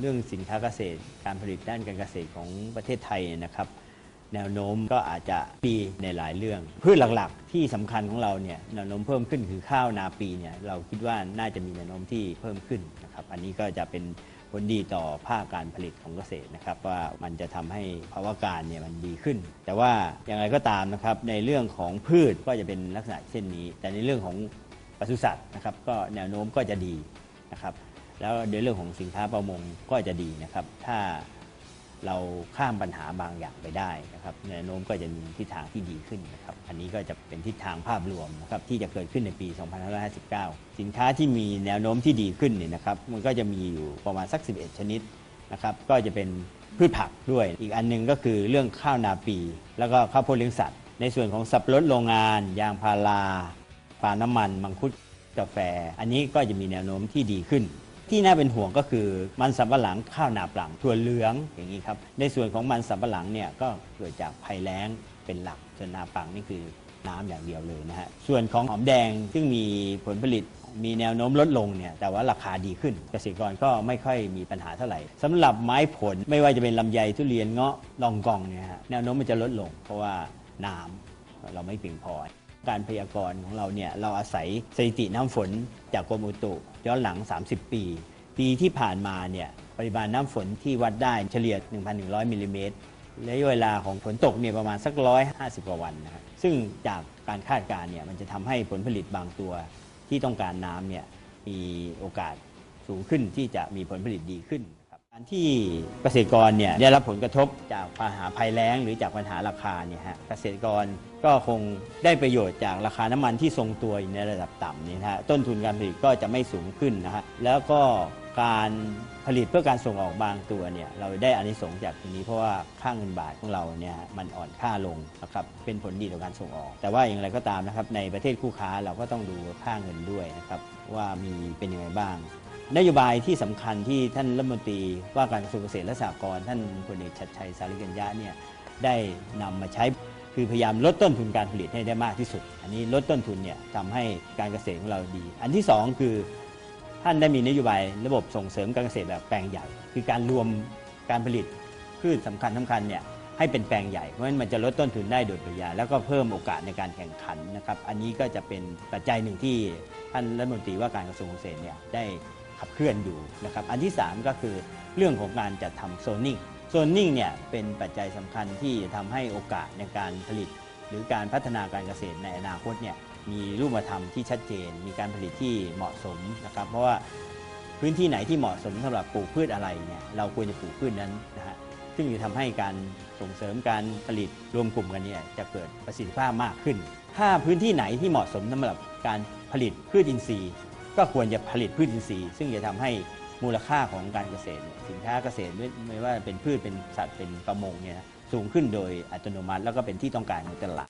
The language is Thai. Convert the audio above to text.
เรื่องสินค้าเกษตร การผลิตด้านการเกษตรของประเทศไทยนะครับแนวโน้มก็อาจจะดีในหลายเรื่อง พืชหลักๆ ที่สำคัญของเราเนี่ยแนวโน้มเพิ่มขึ้นคือข้าวนาปีเนี่ยเราคิดว่าน่าจะมีแนวโน้มที่เพิ่มขึ้นนะครับอันนี้ก็จะเป็นผลดีต่อภาคการผลิตของเกษตรนะครับว่ามันจะทำให้ภาวะการเนี่ยมันดีขึ้น แต่ว่าอย่างไรก็ตามนะครับในเรื่องของพืชก็จะเป็นลักษณะเช่นนี้ แต่ในเรื่องของปศุสัตว์นะครับก็แนวโน้มก็จะดีนะครับ แล้วในเรื่องของสินค้าประมงก็จะดีนะครับ ถ้าเราข้ามปัญหาบางอย่างไปได้นะครับแนวโน้มก็จะมีทิศทางที่ดีขึ้นนะครับ อันนี้ก็จะเป็นทิศทางภาพรวมนะครับที่จะเกิดขึ้นในปี 2559 สินค้าที่มีแนวโน้มที่ดีขึ้นเนี่ยนะครับ มันก็จะมีอยู่ประมาณสัก 11 ชนิดนะครับ ก็จะเป็นพืชผักด้วย อีกอันหนึงก็คือเรื่องข้าวนาปี แล้วก็ข้าวโพดเลี้ยงสัตว์ ในส่วนของสับปะรดโรงงาน ยางพาราปาล์มน้ำมัน มังคุดกาแฟ อันนี้ก็จะมีแนวโน้มที่ดีขึ้น ที่น่าเป็นห่วงก็คือมันสำปะหลังข้าวหนาปลังถั่วเหลืองอย่างนี้ครับในส่วนของมันสำปะหลังเนี่ยก็เกิดจากภัยแล้งเป็นหลักส่วนนาปังนี่คือน้ำอย่างเดียวเลยนะฮะส่วนของหอมแดงซึ่งมีผลผลิตมีแนวโน้มลดลงเนี่ยแต่ว่าราคาดีขึ้น เกษตรกรก็ไม่ค่อยมีปัญหาเท่าไหร่สำหรับไม้ผลไม่ว่าจะเป็นลำไยทุเรียนเงาะลองกองเนี่ยฮะแนวโน้มมันจะลดลง เพราะว่าน้ำเราไม่เพียงพอ การพยากรณ์ของเราเนี่ยเราอาศัยสถิติน้ำฝนจากกรมอุตุย้อนหลัง 30 ปี ปีที่ผ่านมาเนี่ยปริมาณน้ำฝนที่วัดได้เฉลี่ย 1,100มิลลิเมตรระยะเวลาของฝนตกเนี่ยประมาณสัก 150 กว่าวันนะครับซึ่งจากการคาดการณ์เนี่ยมันจะทำให้ผลผลิตบางตัวที่ต้องการน้ำเนี่ยมีโอกาสสูงขึ้นที่จะมีผลผลิตดีขึ้น ที่เกษตรกรเนี่ยได้รับผลกระทบจากปัญหาภัยแล้งหรือจากปัญหาราคาเนี่ยฮะเกษตรกรก็คงได้ประโยชน์จากราคาน้ำมันที่ทรงตัวอยู่ในระดับต่ำนี่นะฮะต้นทุนการผลิตก็จะไม่สูงขึ้นนะฮะแล้วก็การผลิตเพื่อการส่งออกบางตัวเนี่ยเราได้อานิสงส์จากตรงนี้เพราะว่าค่าเงินบาทของเราเนี่ยมันอ่อนค่าลงนะครับเป็นผลดีต่อการส่งออก แต่ว่าอย่างไรก็ตามนะครับในประเทศคู่ค้าเราก็ต้องดูค่าเงินด้วยนะครับว่ามีเป็นยังไงบ้าง นโยบายที่สำคัญที่ท่านรัฐมนตรีว่าการกระทรวงเกษตรและสหกรณ์ท่านพลเอกชัดชัยสาริกัญญะเนี่ยได้นำมาใช้คือพยายามลดต้นทุนการผลิตให้ได้มากที่สุด อันนี้ลดต้นทุนเนี่ยทำให้การเกษตรของเราดี อันที่สองคือท่านได้มีนโยบายระบบส่งเสริมการเกษตรแบบแปลงใหญ่ คือการรวมการผลิตพืชสำคัญสำคัญเนี่ยให้เป็นแปลงใหญ่ เพราะฉะนั้นมันจะลดต้นทุนได้โดยปริยายแล้วก็เพิ่มโอกาสในการแข่งขันนะครับ อันนี้ก็จะเป็นปัจจัยหนึ่งที่ท่านรัฐมนตรีว่าการกระทรวงเกษตรเนี่ยได้ ขับเคลื่อนอยู่นะครับอันที่ 3 ก็คือเรื่องของการจัดทำโซนนิ่งโซนนิ่งเนี่ยเป็นปัจจัยสำคัญที่จะทำให้โอกาสในการผลิต หรือการพัฒนาการเกษตรในอนาคตเนี่ยมีรูปธรรมที่ชัดเจน มีการผลิตที่เหมาะสมนะครับเพราะว่าพื้นที่ไหนที่เหมาะสมสำหรับปลูกพืชอะไรเนี่ยเราควรจะปลูกพืชนั้นนะฮะซึ่งจะทำให้การส่งเสริมการผลิตรวมกลุ่มกันเนี่ยจะเกิดประสิทธิภาพมากขึ้น ถ้าพื้นที่ไหนที่เหมาะสมสำหรับการผลิตพืชอินทรีย์ ก็ควรจะผลิตพืชอินทรีย์ ซึ่งจะทำให้มูลค่าของการเกษตร สินค้าเกษตรไม่ว่าเป็นพืชเป็นสัตว์เป็นประมงเนี่ยสูงขึ้นโดยอัตโนมัติ แล้วก็เป็นที่ต้องการในตลาด